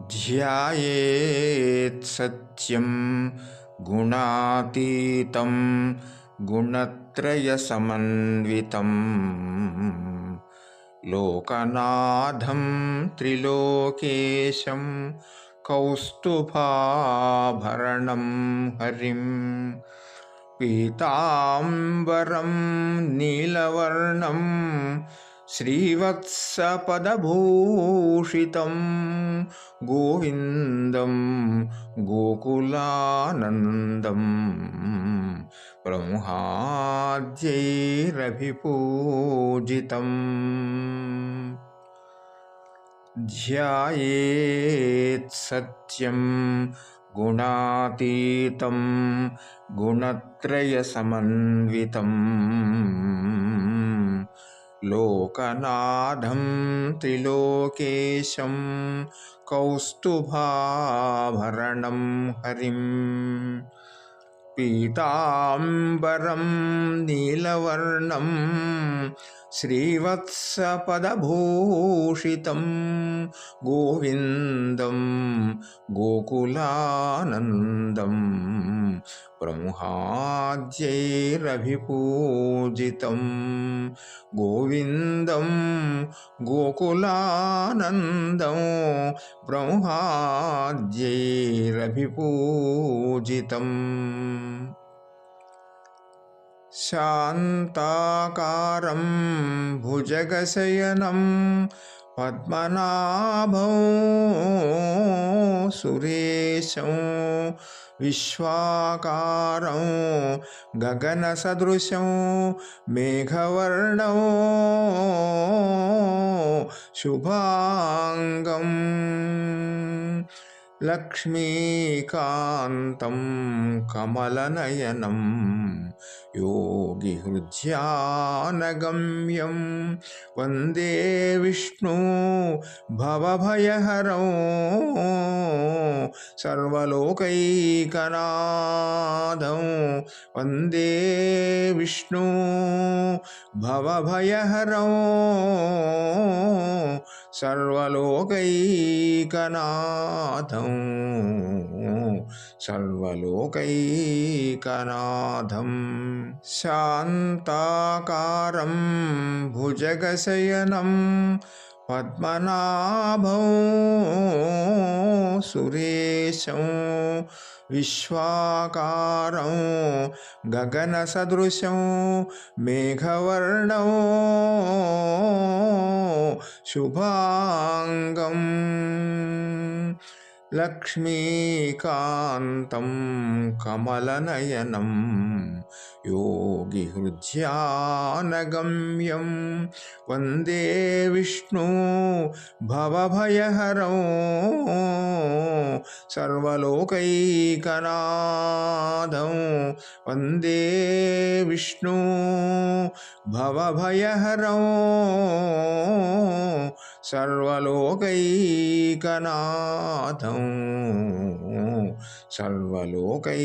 ध्यायेत्सत्यं गुणातीतं गुणत्रयसमन्वितं लोकनाथं त्रिलोकेशं कौस्तुभाभरणं हरिं पीताम्बरं नीलवर्णं श्रीवत्सपदभूषितं गोविन्दं गोकुलानन्दं ब्रह्माद्यैरभिपूजितम् ध्यायेत्सत्यं गुणातीतं गुणत्रयसमन्वितम् लोकनाथं त्रिलोकेशं कौस्तुभाभरणं हरिं। पीताम्बरं नीलवर्णं श्रीवत्सपदभूषितं गोविन्दं गोकुलानन्दं ब्रह्माद्यैरभिपूजितं गोविन्दं गोकुलानन्दं ब्रह्माद्यैरभिपूजितम् शान्ताकारं भुजगशयनं पद्मनाभौ सुरेशं विश्वाकारं गगनसदृशं मेघवर्णौ शुभाङ्गम् लक्ष्मीकान्तं कमलनयनं योगिहृद्यानगम्यं वन्दे विष्णु भवभयहरौ सर्वलोकैकनाथं वंदे विष्णु भवभयहरौ सर्वलोकैकनाथं सर्वलोकैकनाथं शान्ताकारं भुजगशयनं పద్మనాభం సురేశం విశ్వాకారం గగన సదృశం మేఘవర్ణం శుభాంగం. లక్ష్మీకాంతం కమలనయనం యోగి హృద్యానగమ్యం వందే విష్ణు భవభయహరం సర్వలోకైకనాథం వందే విష్ణు భవభయహరం సర్వలోకైకనాథం శరణం సర్వలోకైకనాథం.